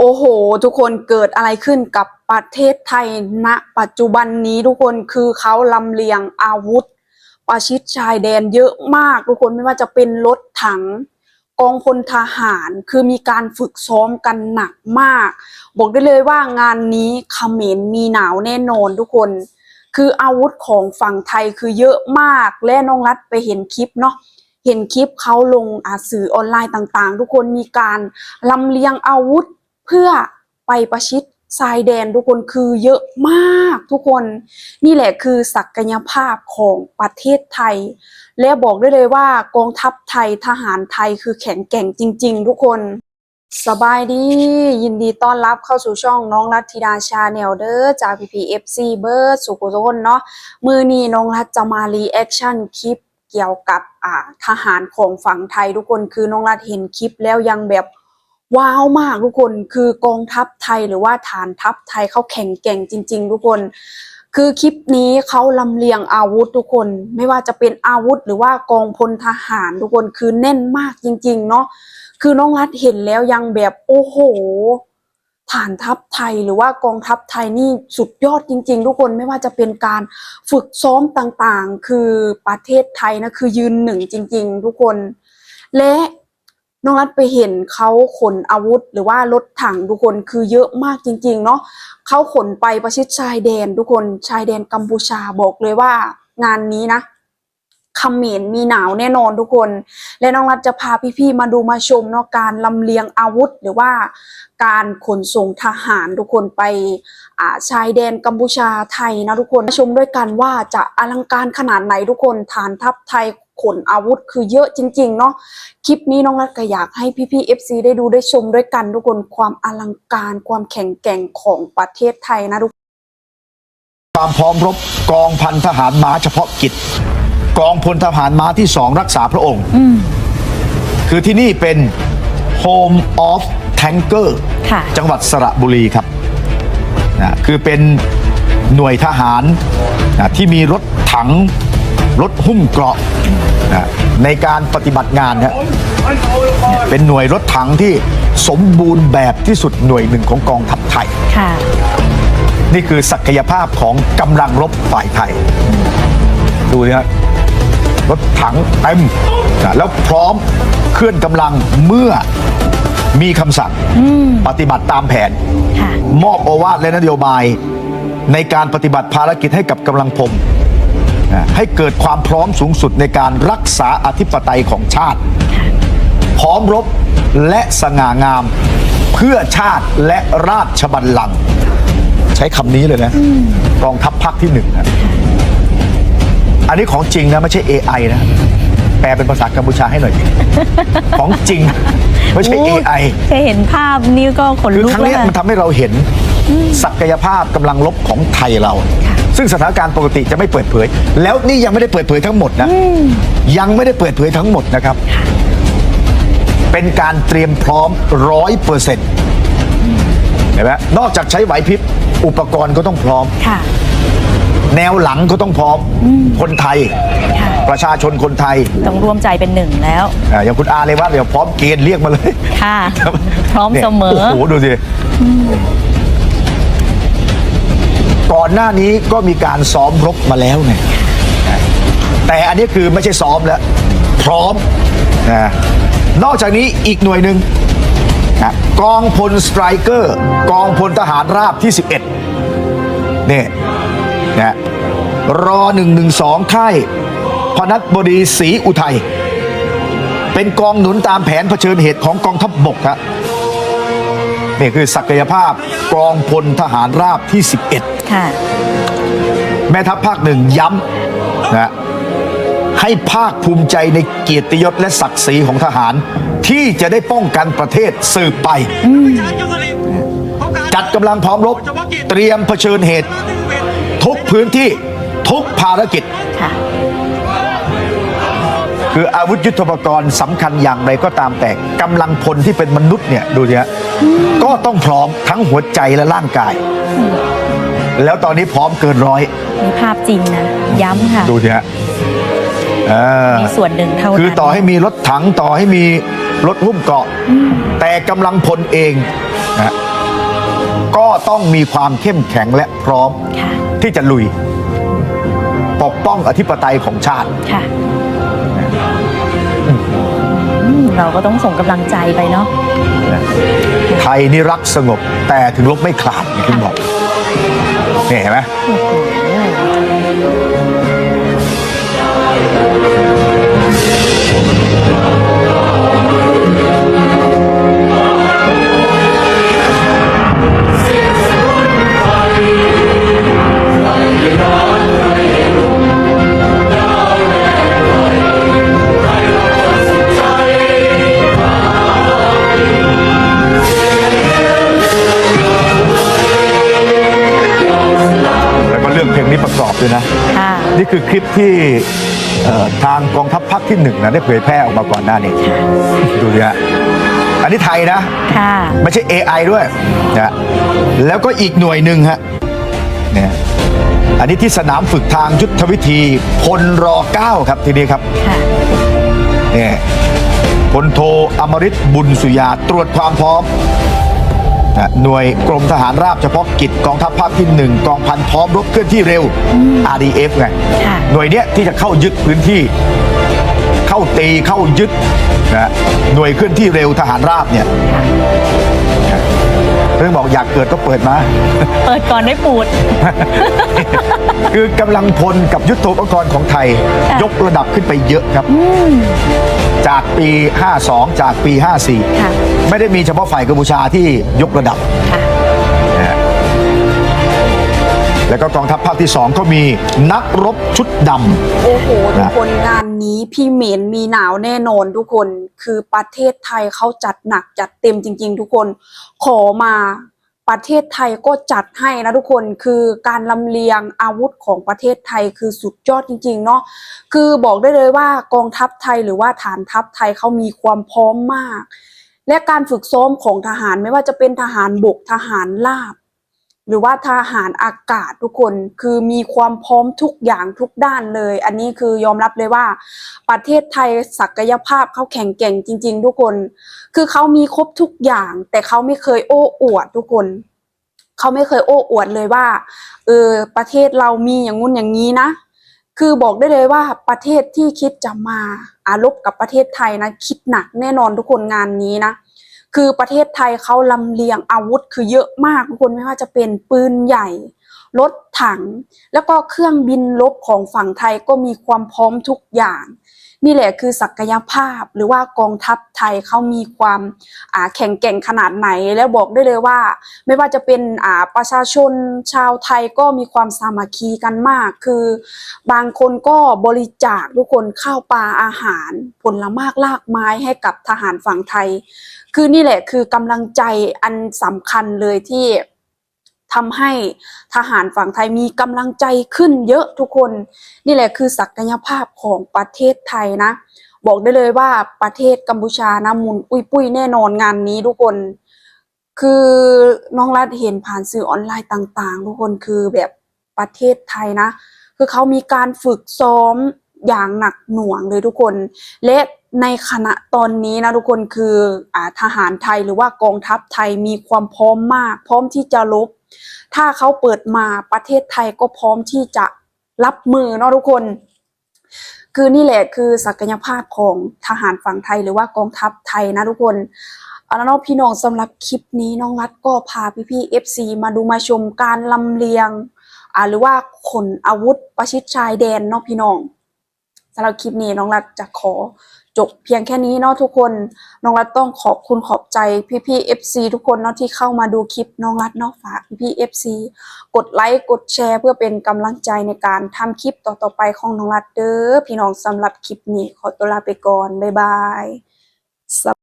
โอ้โห ทุกคนเกิดอะไรขึ้นกับประเทศไทยณปัจจุบันนี้ทุกคนคือเขาลำเลียงอาวุธ ประชิดชายแดนเยอะมาก ทุกคนไม่ว่าจะเป็นรถถังกองพลทหารคือมีการฝึกซ้อมกันหนักมาก บอกได้เลยว่างานนี้เขมรมีหนาวแน่นอนทุกคน คืออาวุธของฝั่งไทยคือเยอะมากและน้องรัฐไปเห็นคลิปเนาะเห็นคลิปเขาลงอาสื่อออนไลน์ต่างๆ ทุกคนมีการลำเลียงอาวุธ เพื่อไปประชิดชายแดนทุกคนคือเยอะมากทุกคน นี่แหละคือศักยภาพของประเทศไทย และบอกได้เลยว่ากองทัพไทยทหารไทยคือแข็งแกร่งจริง ๆ ทุกคนสบายดี ยินดีต้อนรับเข้าสู่ช่องน้องรัตธิดาชาแนลเด้อจาก PPFC เบิร์ดสุโขทัยเนาะมือนี้น้องรัฐจะมารีแอคชั่นคลิปเกี่ยวกับอ่าทหารของฝั่งไทยทุกคนคือน้องรัฐเห็นคลิปแล้วยังแบบ ว้าวมากทุกคนคือกองทัพไทยหรือว่าฐานทัพไทยเขาแข็งแกร่งจริง ๆ ทุกคน คือคลิปนี้เขาลำเลียงอาวุธทุกคน ไม่ว่าจะเป็นอาวุธหรือว่ากองพลทหารทุกคนคือแน่นมากจริง ๆ เนาะคือน้องรัฐเห็นแล้วยังแบบโอ้โหฐานทัพไทยหรือว่ากองทัพไทยนี่สุดยอดจริง ๆ ทุกคนไม่ว่าจะเป็นการฝึกซ้อมต่างๆ คือประเทศไทยนะคือยืนหนึ่งจริง ๆ ทุกคน และ น้องรัฐไปเห็นเขาขนอาวุธหรือว่ารถถังทุกคนคือเยอะมากจริง ๆ เนาะเขาขนไปประชิดชายแดน ทุกคนชายแดนกัมพูชาบอกเลยว่างานนี้นะขมิรมีหนาวแน่นอนทุกคน และน้องรัฐจะพาพี่ๆมาดูมาชมเนาะการลำเลียงอาวุธ หรือว่าการขนส่งทหารทุกคนไปอ่าชายแดนกัมพูชาไทยนะทุกคนมาชมด้วยกันว่าจะอลังการขนาดไหนทุกคนฐานทัพไทย ขนอาวุธคือเยอะจริง ๆ เนาะคลิปนี้น้องรัฐก็อยากให้พี่ๆ FC ได้ดูได้ชมด้วยกันทุกคนความอลังการความแข็งแกร่งของประเทศไทยนะทุกความพร้อมรบกองพันทหารม้าเฉพาะกิจ กองพลทหารม้าที่สองรักษาพระองค์คือที่นี่เป็น Home of Tanker ค่ะจังหวัดสระบุรีครับนะคือเป็นหน่วยทหารนะที่มีรถถัง รถหุ้มเกราะ นะในการปฏิบัติงานนะเป็นหน่วยรถถังที่สมบูรณ์แบบที่สุดหน่วยหนึ่งของกองทัพไทยค่ะนี่คือศักยภาพของกำลังรบฝ่ายไทย ดูนะรถถังเต็มนะแล้วพร้อมเคลื่อนกำลังเมื่อมีคำสั่งปฏิบัติตามแผนค่ะมอบโอวาทและนโยบาย ในการปฏิบัติภารกิจให้กับกำลังพลนะ ให้เกิดความพร้อมสูงสุดในการรักษาอธิปไตยของชาติ พร้อมรบและสง่างามเพื่อชาติและราชบัลลังก์ใช้คำนี้เลยนะกองทัพภาคที่หนึ่งนะอันนี้ของจริงนะไม่ใช่ AI นะ แปลเป็นภาษากัมพูชาให้หน่อยดิของจริง ไม่ใช่โอ้ AI แค่เห็นภาพนี่ก็ขนคือลุกครั้งแล้วเนี้ยค่ะมันทำให้เราเห็น ศักยภาพกำลังลบของไทยเรา ซึ่งสถานการณ์ปกติจะไม่เปิดเผย แล้วนี่ยังไม่ได้เปิดเผยทั้งหมดนะยังไม่ได้เปิดเผยทั้งหมดนะครับ เป็นการเตรียมพร้อมร้อยเปอร์เซ็นต์เห็นไหมนอกจากใช้ไหวพริบอุปกรณ์ก็ต้องพร้อมค่ะแนวหลังก็ต้องพร้อมคนไทยค่ะประชาชนคนไทย ต้องร่วมใจเป็นหนึ่งแล้วอ่าอย่างคุณอาเลยว่าเดี๋ยวพร้อมเกณฑ์เรียกมาเลย ค่ะ พร้อมนี่ยเสมอโอ้โหดูสิ ก่อนหน้านี้ก็มีการซ้อมรบมาแล้วไงแต่อันนี้คือไม่ใช่ซ้อมแล้ว พร้อมนะนอกจากนี้อีกหน่วยหนึ่งนะกองพลสไตรเกอร์ กองพลทหารราบที่ 11นี่ยนะรอ 112 ค่ายพนัสบดีศรีอุทัย เป็นกองหนุนตามแผนเผชิญเหตุของกองทัพบบกครับนี่คือศักยภาพกองพลทหารราบที่ 11 ค่ะ แม่ทัพภาคหนึ่งย้ำนะให้ภาคภูมิใจในเกียรติยศและศักดิ์ศรีของทหาร ที่จะได้ป้องกันประเทศสืบไปจัดกำลังพร้อมรบ เตรียมเผชิญเหตุ ทุกพื้นที่ทุกภารกิจค่ะคืออาวุธยุทโธปกรณ์สำคัญอย่างไรก็ตามแต่กำลังพลที่เป็นมนุษย์เนี่ย ดูสิฮะก็ต้องพร้อมทั้งหัวใจและร่างกาย แล้วตอนนี้พร้อมเกินร้อยมีภาพจริงนะ ย้ำค่ะดูสิฮะเออมีส่วนหนึ่งเท่านั้นคือต่อให้มีรถถังต่อให้มีรถหุ้มเกราะ แต่กำลังพลเองนะต้องมีความเข้มแข็งและพร้อมค่ะที่จะลุย ปกป้องอธิปไตยของชาติค่ะอืมเราก็ต้องส่งกำลังใจไปเนาะไทยนี่รักสงบแต่ถึงลบไม่ขลาดอย่างที่บอก นี่เห็นไหม ที่เอ่อทางกองทัพภาคที่หนึ่งนะได้เผยแพร่ออกมาก่อนหน้านี้ดูดิฮะอันนี้ไทยนะค่ะไม่ใช่ AI ด้วยนะแล้วก็อีกหน่วยหนึ่งฮะเนี่ยอันนี้ที่สนามฝึกทางยุทธวิธีพลร9ครับทีนี้ครับค่ะเนี่ยพลโทอมริตบุญสุยาตรวจความพร้อมนะ หน่วยกรมทหารราบเฉพาะกิจกองทัพภาคที่หนึ่งกองพันพร้อมรบเคลื่อนที่เร็ว RDF ไงค่ะหน่วยเนี้ยที่จะเข้ายึดพื้นที่ เข้าตีเข้ายึดนะหน่วยเคลื่อนที่เร็วทหารราบเนี่ยนะ เรื่องบอกอยากเกิดก็เปิดมา เปิดก่อนได้ปูด คือกำลังพลกับยุทโธปกรณ์ของไทย ค่ะ ยกระดับขึ้นไปเยอะครับ อืม จากปี 52 จากปี ค่ะ 54 ไม่ได้มีเฉพาะฝ่ายกัมพูชาที่ยกระดับ ค่ะนะ แล้วก็กองทัพภาคที่ 2 ก็มีนักรบชุดดโอ้โห ทุกนะคนงานนี้พี่เหม็นมีหนาวแน่นอนทุกคนคือประเทศไทยเขาจัดหนักจัดเต็มจริง ๆ ทุกคนขอมาประเทศไทยก็จัดให้นะทุกคนคือการลำเลียงอาวุธของประเทศไทยคือสุดยอดจริงๆเนาะคือบอกได้เลยว่ากองทัพไทยหรือว่าฐานทัพไทยเขามีความพร้อมมาก และการฝึกซ้อมของทหารไม่ว่าจะเป็นทหารบกทหารลาบ หรือว่าทหารอากาศทุกคนคือมีความพร้อมทุกอย่างทุกด้านเลย อันนี้คือยอมรับเลยว่า ประเทศไทยศักยภาพเขาแข็งแกร่งจริง ๆ ทุกคน คือเขามีครบทุกอย่าง แต่เขาไม่เคยโอ้อวดทุกคนเขาไม่เคยโอ้อวดเลยว่าเออประเทศเรามีอย่างงุ้นอย่างนี้นะคือบอกได้เลยว่าประเทศที่คิดจะมาอารบกับประเทศไทยนะ คิดหนักแน่นอนทุกคนงานนี้นะ คือประเทศไทยเขาลำเลียงอาวุธคือเยอะมากทุกคนไม่ว่าจะเป็นปืนใหญ่ รถถัง แล้วก็เครื่องบินรบของฝั่งไทยก็มีความพร้อมทุกอย่าง นี่แหละคือศักยภาพหรือว่ากองทัพไทยเขามีความแข็งแกร่งขนาดไหน แล้วบอกได้เลยว่า ไม่ว่าจะเป็นประชาชนชาวไทยก็มีความสามัคคีกันมาก คือบางคนก็บริจาคทุกคนข้าวปลาอาหาร ผลไม้ลากไม้ให้กับทหารฝั่งไทย คือนี่แหละคือกำลังใจอันสำคัญเลยที่ ทำให้ทหารฝั่งไทยมีกำลังใจขึ้นเยอะทุกคน นี่แหละคือศักยภาพของประเทศไทยนะ บอกได้เลยว่าประเทศกัมพูชานะมุนอุ้ยปุ้ยแน่นอนงานนี้ทุกคน คือน้องรัฐเห็นผ่านสื่อออนไลน์ต่าง ๆ ทุกคนคือแบบประเทศไทยนะ คือเขามีการฝึกซ้อมอย่างหนักหน่วงเลยทุกคน และในขณะตอนนี้นะทุกคนคืออ่าทหารไทยหรือว่ากองทัพไทยมีความพร้อมมาก พร้อมที่จะรบ ถ้าเขาเปิดมาประเทศไทยก็พร้อมที่จะรับมือเนาะทุกคน คือนี่แหละคือศักยภาพของทหารฝั่งไทยหรือว่ากองทัพไทยนะทุกคนเอาละเนาะพี่น้องสำหรับคลิปนี้น้องรัฐก็พาพี่ๆ FC มาดูมาชมการลำเลียงอ่าหรือว่าขนอาวุธประชิดชายแดนเนาะพี่น้องสำหรับคลิปนี้น้องรัฐจะขอ จบเพียงแค่นี้เนาะทุกคนน้องรัฐต้องขอบคุณขอบใจพี่ๆ FC ทุกคนเนาะที่เข้ามาดูคลิปน้องรัฐเนาะฝากพี่ๆ FC กดไลค์กดแชร์ เพื่อเป็นกำลังใจในการทำคลิปต่อๆไปของน้องรัฐเด้อพี่น้องสำหรับคลิปนี้ขอตัวลาไปก่อนบ๊ายบาย